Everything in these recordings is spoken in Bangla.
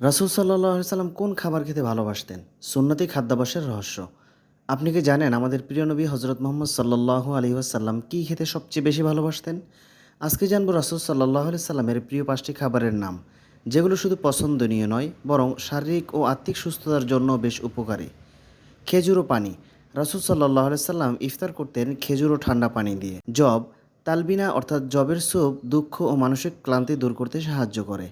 রাসুল সাল্লাহ সাল্লাম কোন খাবার খেতে ভালোবাসতেন? সুন্নতি খাদ্যাভ্যাসের রহস্য। আপনি কি জানেন আমাদের প্রিয় নবী হজরত মোহাম্মদ সাল্লাহ আলী আসাল্লাম কী খেতে সবচেয়ে বেশি ভালোবাসতেন? আজকে জানব রাসুল সাল্লাহ আলি সাল্লামের প্রিয় পাঁচটি খাবারের নাম, যেগুলো শুধু পছন্দনীয় নয়, বরং শারীরিক ও আত্মিক সুস্থতার জন্য বেশ উপকারী। খেজুর ও পানি। রাসুল সাল্লাহ সাল্লাম ইফতার করতেন খেজুর ও ঠান্ডা পানি দিয়ে। জব, তালবিনা অর্থাৎ জবের স্যুপ দুঃখ ও মানসিক ক্লান্তি দূর করতে সাহায্য করে।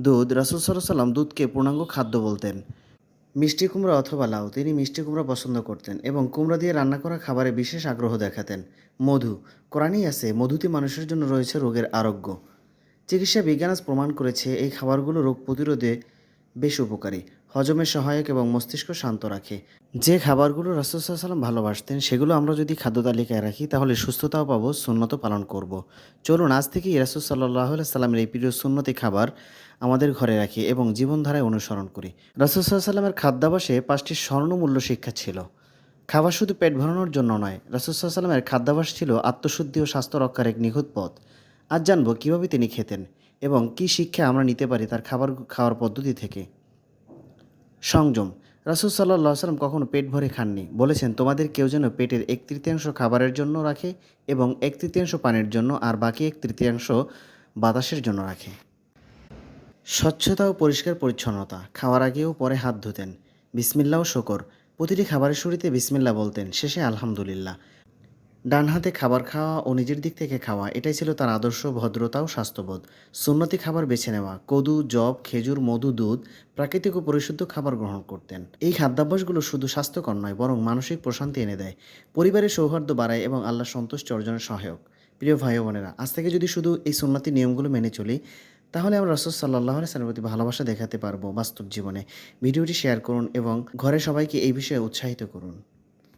দুধ, রাসুল সাল্লাম দুধকে পূর্ণাঙ্গ খাদ্য বলতেন। মিষ্টি কুমড়া অথবা লাউ, তিনি মিষ্টি কুমড়া পছন্দ করতেন এবং কুমড়া দিয়ে রান্না করা খাবারে বিশেষ আগ্রহ দেখাতেন। মধু, কোরআনই আছে, মধুতে মানুষের জন্য রয়েছে রোগের আরোগ্য। চিকিৎসা বিজ্ঞান প্রমাণ করেছে, এই খাবারগুলো রোগ প্রতিরোধে বেশ উপকারী। হজমে সহায়ক এবং মস্তিষ্ক শান্ত রাখে। যে খাবারগুলো রাসুলসাল্লাম ভালোবাসতেন, সেগুলো আমরা যদি খাদ্য তালিকায় রাখি, তাহলে সুস্থতাও পাবো সুন্নত পালন করব। চলুন, আজ থেকেই রাসুল সাল্লাহ সাল্লামের এই প্রিয় সুন্নতি খাবার আমাদের ঘরে রাখি এবং জীবনধারায় অনুসরণ করি। রাসুল সাল্লামের খাদ্যাভাসে পাঁচটি স্বর্ণমূল্য শিক্ষা ছিল। খাবার শুধু পেট ভরানোর জন্য নয় রাসুসাল্লামের খাদ্যাভাস ছিল আত্মশুদ্ধি ও স্বাস্থ্য রক্ষার এক নিখুঁত পথ। আজ জানব কীভাবে তিনি খেতেন এবং কী শিক্ষা আমরা নিতে পারি তার খাবার খাওয়ার পদ্ধতি থেকে। সংযম। রাসুল সাল্লাহ সাল্লাম কখনো পেট ভরে খাননি। বলেছেন, তোমাদের কেউ যেন পেটের এক তৃতীয়াংশ খাবারের জন্য রাখে এবং এক তৃতীয়াংশ পানির জন্য আর বাকি এক তৃতীয়াংশ বাতাসের জন্য রাখে। স্বচ্ছতা ও পরিষ্কার পরিচ্ছন্নতা, খাওয়ার আগেও পরে হাত ধুতেন। বিসমিল্লা ও শকর, প্রতিটি খাবারের শুরুতে বিসমিল্লা বলতেন, শেষে আলহামদুলিল্লাহ। ডান হাতে খাবার খাওয়া ও নিজের দিক থেকে খাওয়া, এটাই ছিল তার আদর্শ ভদ্রতা ও স্বাস্থ্যবোধ। সুন্নতি খাবার বেছে নেওয়া, কদু জব খেজুর, মধু, দুধ, প্রাকৃতিক ও পরিশুদ্ধ খাবার গ্রহণ করতেন। এই খাদ্যাভ্যাসগুলো শুধু স্বাস্থ্যকর নয়, বরং মানসিক প্রশান্তি এনে দেয়। পরিবারের সৌহার্দ্য বাড়ায় এবং আল্লাহ সন্তুষ্টি অর্জনের সহায়ক। প্রিয় ভাই বোনেরা, আজ থেকে যদি শুধু এই সুন্নতি নিয়মগুলো মেনে চলি, তাহলে আমরা রসদ সাল্লাহ সাল্লামের প্রতি ভালোবাসা দেখাতে পারব বাস্তব জীবনে। ভিডিওটি শেয়ার করুন এবং ঘরে সবাইকে এই বিষয়ে উৎসাহিত করুন।